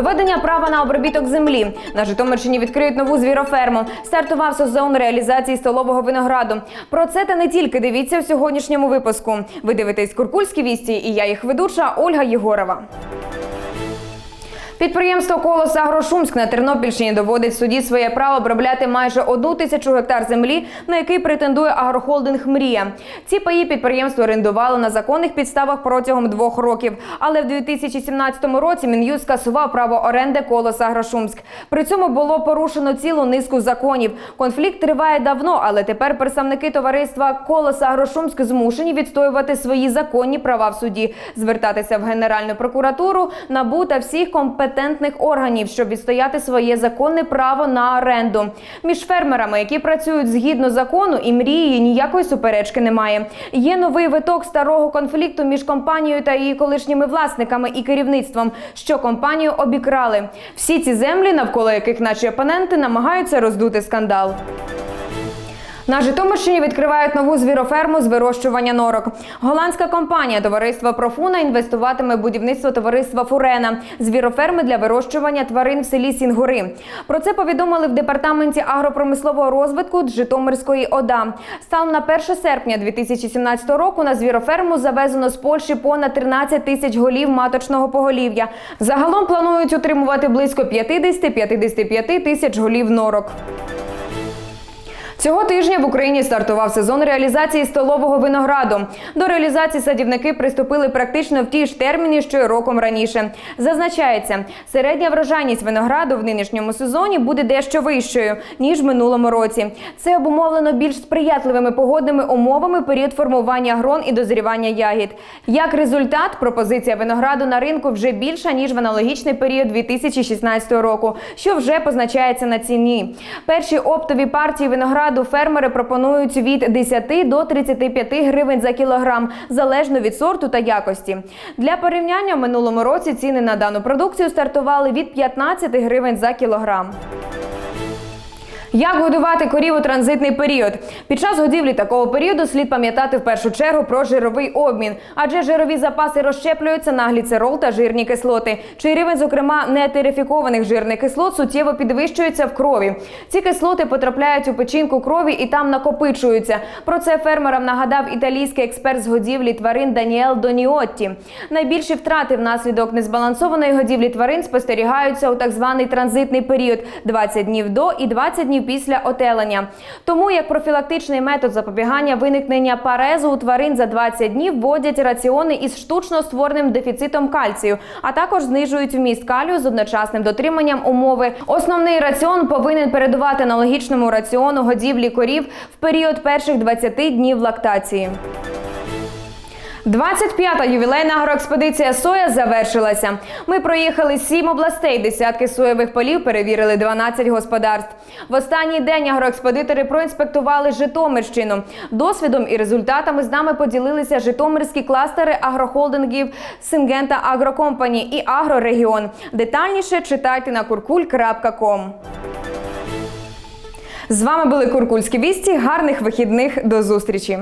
Доведення права на обробіток землі на Житомирщині відкриють нову звіроферму. Стартував сезон реалізації столового винограду. Про це та не тільки дивіться в сьогоднішньому випуску. Ви дивитесь Куркульські вісті, і я їх ведуча Ольга Єгорова. Підприємство «Колос Агрошумськ» на Тернопільщині доводить суді своє право обробляти майже одну тисячу гектар землі, на який претендує агрохолдинг Мрія. Ці паї підприємство орендувало на законних підставах протягом двох років. Але в 2017 році Мін'юст скасував право оренди «Колос Агрошумськ». При цьому було порушено цілу низку законів. Конфлікт триває давно, але тепер представники товариства «Колос Агрошумськ» змушені відстоювати свої законні права в суді, звертатися в Генеральну прокуратуру, НАБУ та всіх компетентних органів, щоб відстояти своє законне право на оренду. Між фермерами, які працюють згідно закону і мрії, ніякої суперечки немає. Є новий виток старого конфлікту між компанією та її колишніми власниками і керівництвом, що компанію обікрали. Всі ці землі, навколо яких наші опоненти намагаються роздути скандал. На Житомирщині відкривають нову звіроферму з вирощування норок. Голландська компанія товариства Профуна інвестуватиме в будівництво товариства Фурена звіроферми для вирощування тварин в селі Сінгури. Про це повідомили в департаменті агропромислового розвитку Житомирської ОДА. Станом на 1 серпня 2017 року на звіроферму завезено з Польщі понад 13 тисяч голів маточного поголів'я. Загалом планують утримувати близько 50-55 тисяч голів норок. Цього тижня в Україні стартував сезон реалізації столового винограду. До реалізації садівники приступили практично в ті ж терміни, що й роком раніше. Зазначається, середня врожайність винограду в нинішньому сезоні буде дещо вищою ніж в минулому році. Це обумовлено більш сприятливими погодними умовами період формування грон і дозрівання ягід. Як результат, пропозиція винограду на ринку вже більша ніж в аналогічний період 2016 року, що вже позначається на ціні. Перші оптові партії винограду фермери пропонують від 10 до 35 гривень за кілограм, залежно від сорту та якості. Для порівняння в минулому році ціни на дану продукцію стартували від 15 гривень за кілограм. Як годувати корів у транзитний період? Під час годівлі такого періоду слід пам'ятати в першу чергу про жировий обмін, адже жирові запаси розщеплюються на гліцерол та жирні кислоти. Чий рівень, зокрема, нетерифікованих жирних кислот суттєво підвищується в крові. Ці кислоти потрапляють у печінку крові і там накопичуються. Про це фермерам нагадав італійський експерт з годівлі тварин Даніел Доніотті. Найбільші втрати внаслідок незбалансованої годівлі тварин спостерігаються у так званий транзитний період 20 днів до і 20 днів після отелення. Тому як профілактичний метод запобігання виникнення парезу у тварин за 20 днів вводять раціони із штучно створеним дефіцитом кальцію, а також знижують вміст калію з одночасним дотриманням умови. Основний раціон повинен передувати аналогічному раціону годівлі корів в період перших 20 днів лактації. 25-та ювілейна агроекспедиція соя завершилася. Ми проїхали сім областей, десятки соєвих полів, перевірили 12 господарств. В останній день агроекспедитори проінспектували Житомирщину. Досвідом і результатами з нами поділилися житомирські кластери агрохолдингів Сингента Агрокомпані і Агрорегіон. Детальніше читайте на kurkul.com. З вами були Куркульські вісті. Гарних вихідних до зустрічі.